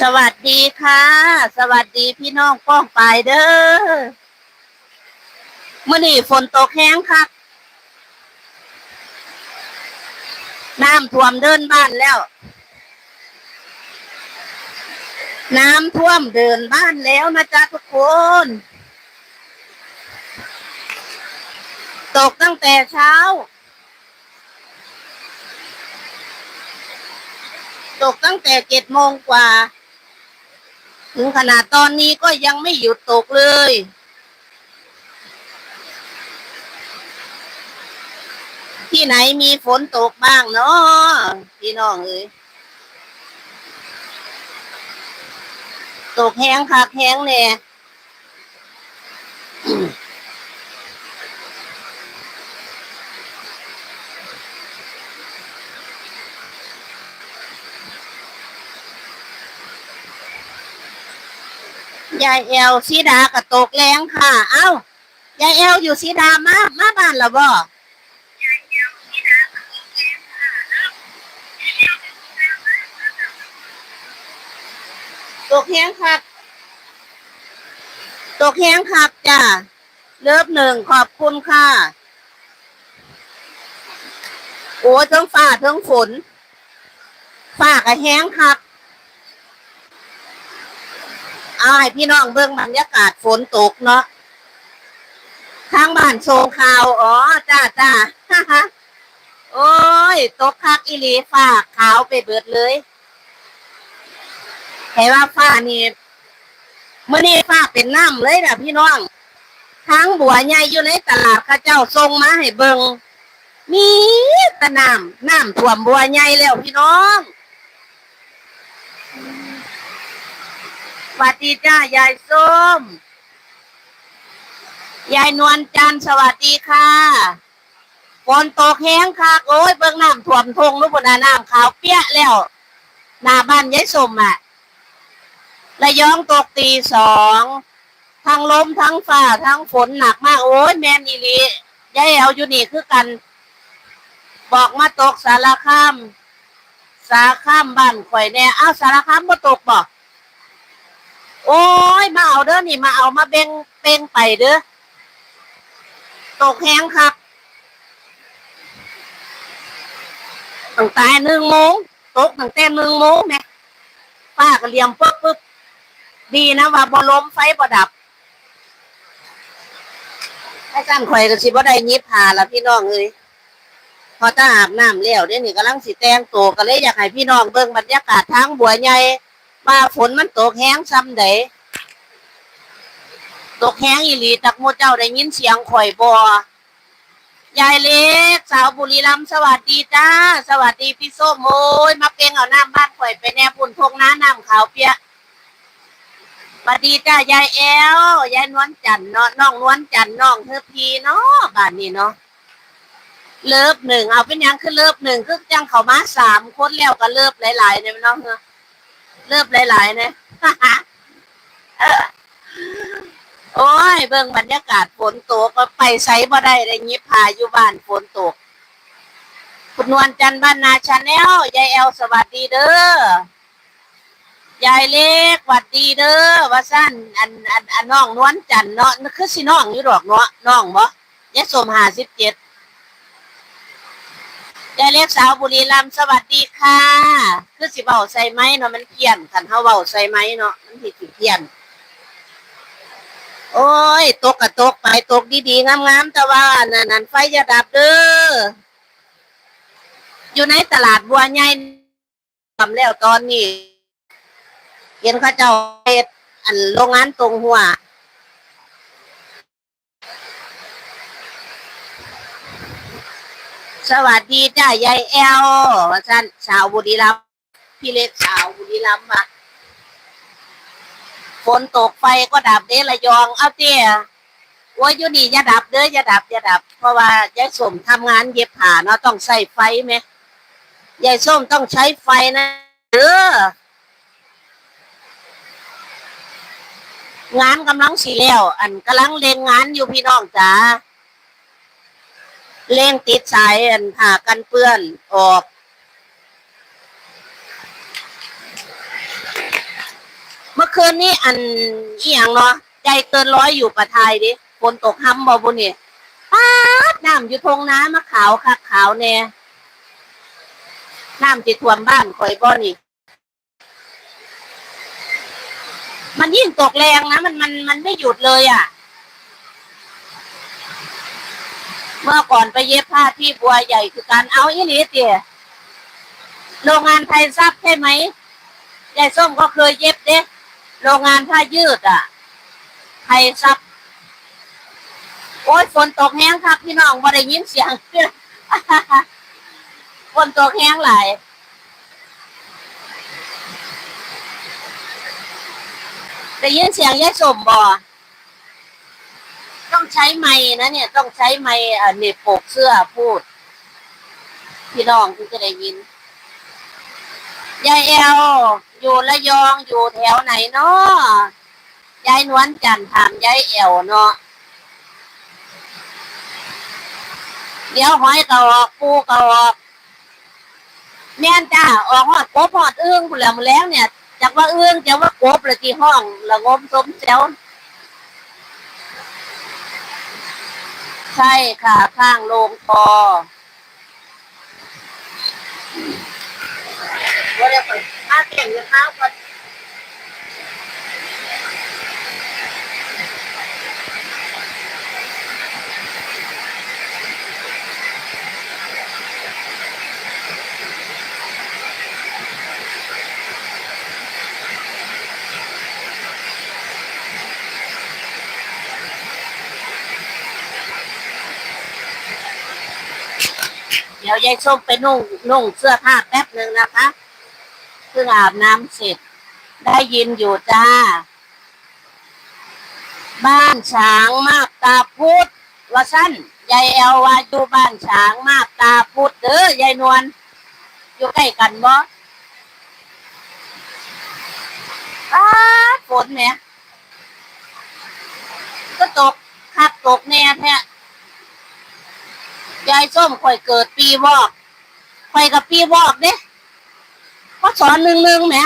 สวัสดีค่ะ สวัสดีพี่น้องป้องปายเด้อเมื่อนี่ฝนตกแห้งครับน้ำท่วมเดินบ้านแล้ว น้ำท่วมเดินบ้านแล้วนะจ๊ะทุกคน ตกตั้งแต่เช้า ตกตั้งแต่เจ็ดโมงกว่า ถึงขนาดตอนนี้ก็ยังไม่หยุดตกเลย ที่ไหนมีฝนตกบ้างเนาะพี่น้องเอ้ยตกแห้งคักแห้งเน่ย ยายแอลสีดาก็ตกแรงค่ะ เอ้ายายแอลอยู่สีดามามาบ้านแล้วบ่ตกแห้งคักตกแห้งคักจ้ะเลิฟหนึ่งขอบคุณค่ะ โอ้ทั้งฟ้าทั้งฝนฟ้าก็แห้งคัก เอาให้พี่น้องเบิ่งบรรยากาศฝนตกเนาะทางบ้านโซงข่าว อ๋อ จ้าจ้าโอ้ย ตกคักอีลีฟ้าขาวไปเบิดเลยเห็นว่าฟ้านี่เมื่อนี้ฟ้าเป็นน้ำเลยนะพี่น้องทั้งบัวใหญ่อยู่ในตลาดข้าเจ้าส่งมาให้เบิงมีแตะน้ำน้ำท่วมบัวใหญ่แล้วพี่น้อง วัสดีจ้ายายส้ม ยายนวลจันทร์สวัสดีค่ะฝนตกแห้งค่ะโอ้ยเบิ่งน้ำท่วมทงลูกบนน้ำขาวเปี้ยแล้วหน้าบ้านยายส้มอะระยองตกตีสองทั้งลมทั้งฟ้าทั้งฝนหนักมาก โอ้ยแมนอีหลียายแอวอยู่นี่คือกัน บอกมาตกสารคามสารคามบ้านข่อยแน่อ้าวสารคามมาตกบ่ โอ้ย มาเอาเด้อนี่มาเอามาเบ่งเป่งไปเด้อตกแห้งครับตั้งแต่หนึ่งโมงตกตั้งแต่หนึ่งโมงแม่ป้าก็เลี้ยงปึ๊บปึ๊บดีนะว่าบ่ล้มไฟบ่ดับไอ้กันข่อยก็สิบ่ได้ยิบหาละพี่น้องเอ้ยพอตาอาบน้ำแล้วเดี๋ยวนี้กำลังสิแต่งตัวก็เลยอยากให้พี่น้องเบิ่งบรรยากาศทางบัวใหญ่ ว่าฝนมันตกแห้งซ้ำใดตกแห้งอีหลีตักโมเจ้าได้ยินเสียงข่อยบ่ยายเล็ก สาวบุรีรัมย์สวัสดีจ้า สวัสดีพี่ส้มโอ้ยมาเปงเอาน้ำบ้านข่อยไปแน่ปุ่นทงน้าน้ำขาวเปียกสวัสดีจ้ายายแอลยายนวลจันทร์เนาะน้องนวลจันทร์น้องเธอพีเนาะบ้านนี้เนาะเลิฟหนึ่งเอาเป็นยังคือเลิฟหนึ่งคือจังเขามาสามคนแล้วก็เลิฟหลายๆเนี่ยน้องเนอะ เลิฟหลายๆเนี่ยโอ้ย เบิ่งบรรยากาศฝนตกก็ไปไสบ่ได้ได้ยิบพาอยู่บ้านฝนตก คุณนวลจันทร์บ้านนาชาแนลยายแอลสวัสดีเด้อยายเล็กหวัดดีเด้อว่าสั้นอันอันอันน้องนวลจันทร์เนาะคือสิน้องอยู่ดอกเนาะน้องบ่ยายสมหาสิบเจ็ด ยายเล็กสาวบุรีรัมย์สวัสดีค่ะ คือสิเบาใส่ไม้เนาะมันเพี้ยนคันเฮาเบาใส่ไม้เนาะมันสิสิเพี้ยน โอ้ย ตกกะตกไปตกดีๆงามๆแต่ว่านั่นนั่นไฟอย่าดับเด้ออยู่ในตลาดบัวใหญ่ทำแล้วตอนนี้เห็นเขาเจ้าเฮ็ดอันโรงงานตรงหัว สวัสดีจ้ายายแอลว่าท่านชาวบุรีรัมย์พี่เล็กชาวบุรีรัมย์อะฝนตกไฟก็ดับเด้ระยองเอาเตี้ยโอ้ยอยู่นี่อย่าดับเด้ออย่าดับอย่าดับ เพราะว่ายายส้มทำงานเย็บผ้าเนาะต้องใส่ไฟไหมยายส้มต้องใช้ไฟนะเด้องานกำลังสีแล้ว อันกำลังเล่งงานอยู่พี่น้องจ๋า เล่งติดสายอันผ่ากันเปื้อนออกเมื่อคืนนี้อันอีหยังเนาะใจเกินร้อยอยู่ประทายดิฝนตกห้ำบ่บุนี่ป๊าดน้ำอยู่ทงน้ำมะขาวคักขาวแน่น้ำจิท่วมบ้านข่อยบ่นี่ มันยิ่งตกแรงนะมันมันมันไม่หยุดเลยอะ เมื่อก่อนไปเย็บผ้าที่บัวใหญ่คือการเอาอีหลีเตียโรงงานไทยซับใช่ไหมยายส้มก็เคยเย็บเด้โรงงานผ้ายืดอะไทยซับโอ้ยฝนตกแห้งครับพี่น้องบ่ได้ยินเสียงฝนตกแห้งหลายได้ยินเสียงยายสมบ่ ต้องใช้ไม้นะเนี่ยต้องใช้ไม้อะเน็บปกเสื้อพูด พี่น้องที่จะได้ยินยายแอลอยู่ระยองอยู่แถวไหนเนาะยายนวลจันทร์ถามยายแอลเนาะเดี๋ยวหอยกระออกปูกระออกแม่นจ้าออกหอดกบหอดอึ้งพุ่นแหล้วมาแล้วเนี่ยจากว่าเอื้องจะว่ากบเลยที่ห้องละงมสมแซว ใช่ค่ะ ข้างโรงพอว่าเดี๋ยวก่อนมาเก่งจะเท้าก่ ดี๋ยวยายส้มไปนุ่งนุ่งเสื้อผ้าแป๊บหนึ่งนะคะเพิ่งอาบน้ำเสร็จ ได้ยินอยู่จ้า บ้านช้างมาบตาพุธว่าสั้นยายแอลว่าอยู่บ้านช้างมาบตาพุธเด้อยายนวลอยู่ใกล้กันบ่อ้าฝนเนี่ยก็ตกคักตกแน่แท้ ยายส้มข่อยเกิดปีวอกข่อยกับปีวอกเด้ก็สอนหนึ่งหนึ่งแหม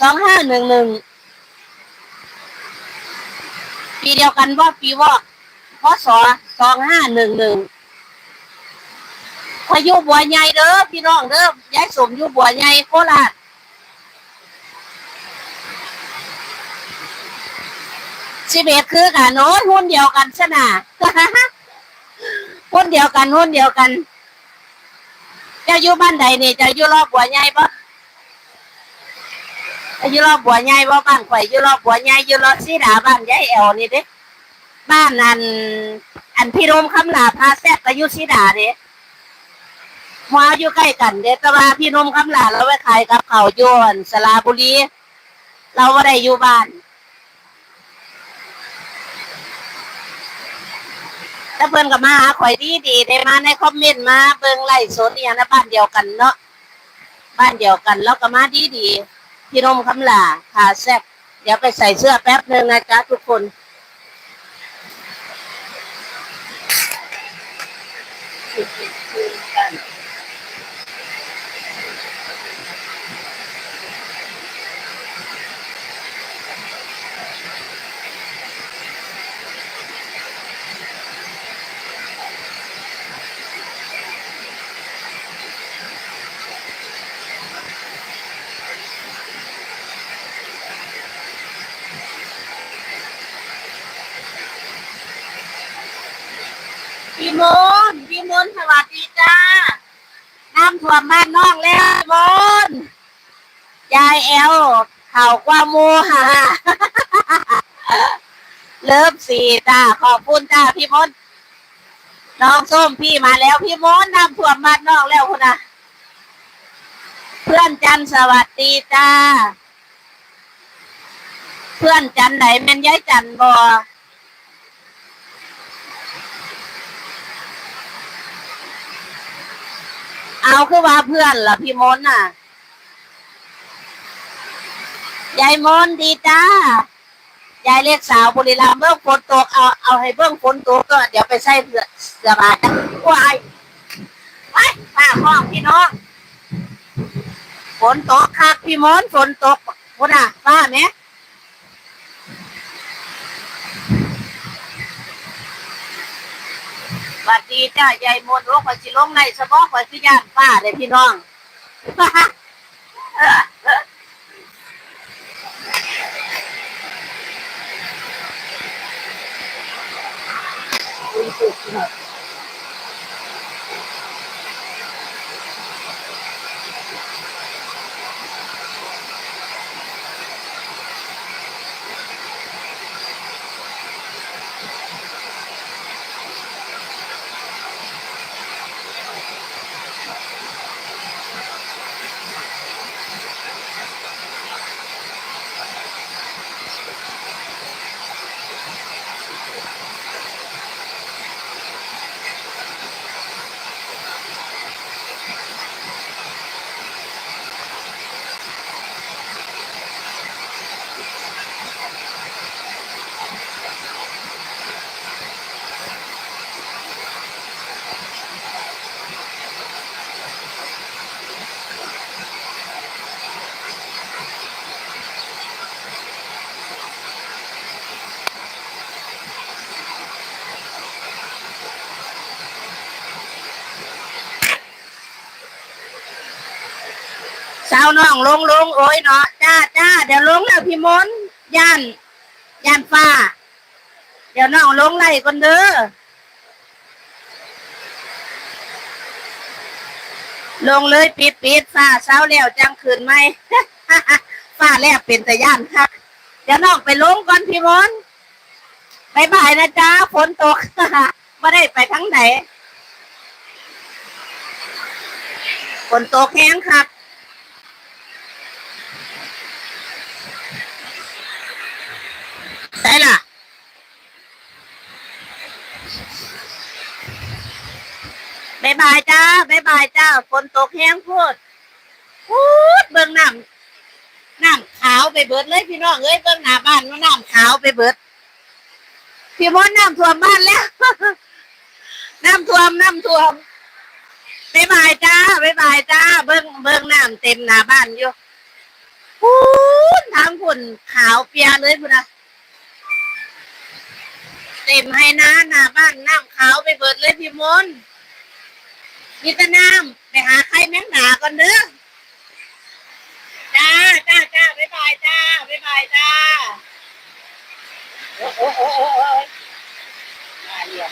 สองห้าหนึ่งหนึ่งปีเดียวกันว่าปีวอกพศสองห้าหนึ่งหนึ่งข่อยอยู่บัวใหญ่เด้อพี่น้องเด้อยายสมยูบัวใหญ่โคราชสิเอ็ดคือกันโน้นหุ้นเดียวกันชนะ หุ้นเดียวกันหุ้นเดียวกัน เจะอยู่บ้านใดนี่เจะอยู่รอบบัวใหญ่ปะจะอยู่รอบบัวใหญ่ปะบ้านข่อยอยู่รอบบัวใหญ่อยู่รอบสีดาบ้านยายแอวนี่เด้บ้านอัน อันพี่รมคำลาพาแซ่บก็อยู่สีดาเด้หัวอยู่ใกล้กันเด้แต่ว่าพี่นมคำลาเราไปขายกับเขาโยนสระบุรี เราไ่ได้อยู่บ้าน ถ้าเพื่อนก็มาหาข่อยดีดีได้มาในคอมเมนต์มาเบิ่งไล่สดเนี่ยนะบ้านเดียวกันเนาะบ้านเดียวกันแล้วก็มาดีดีพี่นมคำลาขาแซ่บเดี๋ยวไปใส่เสื้อแป๊บหนึ่งนะจ๊ะทุกคนอมนต์พี่มนต์สวัสดีจ้าน้ำ ท่วมบ้านน้องแล้วพี่มนยายแอลเข่ากว่ามูฮ่าเลิฟสีจ้าขอบคุณจ้าพี่มนน้องส้มพี่มาแล้วพี่มนน้ำท่วมบ้านน้องแล้วคุณนะเพื่อนจันสวัสดีจ้า เพื่อนจันไหนแม่นย้ายจันบอ เอาคือว่าเพื่อนล่ะพี่มนน่ะ ยายมนดีจ้ายายเรียกสาวบุรีรัมย์เบื้องฝนตกเอาเอาให้เบื้องฝนตกก็เดี๋ยวไปใส่เสื้อเสื้อผ้าจ้ะวายไปป้าห้องพี่น้องฝนตกคักพี่มนฝนตกพุ่นน่ะป้าไหม สวัดดีจ้ายายมนต์โอ้ขอยสิลงในสมองขอยสิย่านฟ้าเลยพี่น้อง สาวน้องลงลงโอ้ยเนาะจ้าจ้าเดี๋ยวลงแล้วพี่มนย่านย่านฟ้า เดี๋ยวน้องลงไล่ก่อนเด้อลงเลยปิดปิดฟ้าเช้าแล้วจังคืนไหมฟ้าแล้วเป็นแต่ย่านค่ะเดี๋ยวน้องไปลงก่อนพี่มนบายบายนะจ้าฝนตกไม่ได้ไปทั้งไหนฝนตกแห้งครับ ใช่ล่ะบายบายจ้าบายบายจ้าฝนตกแห้งพูดพูดเบิ่งน้ำน้ำขาวไปเบิดเลยพี่น้องเอ้ยเบิ่งหน้าบ้านว่าน้ำขาวไปเบิดพี่มดน้ำท่วมบ้านแล้ว น้ำท่วมน้ำท่วมบายบายจ้าบายบายจ้า เบิ่งเบิ่งน้ำเต็มหน้าบ้านอยู่พูดทางฝุ่นขาวเปียเลยพุ่นนะเต็มให้นะหน้าบ้านน้ำขาวไปเบิดเลยพี่มนต์ มีแต่น้ำไปหาใครแม่งหนาก่อนเด้อจ้าจ้าจ้าบ๊ายบายจ้าบ๊ายบายจ้าโอ้โอ้โอ้โอ้โหมาเรียน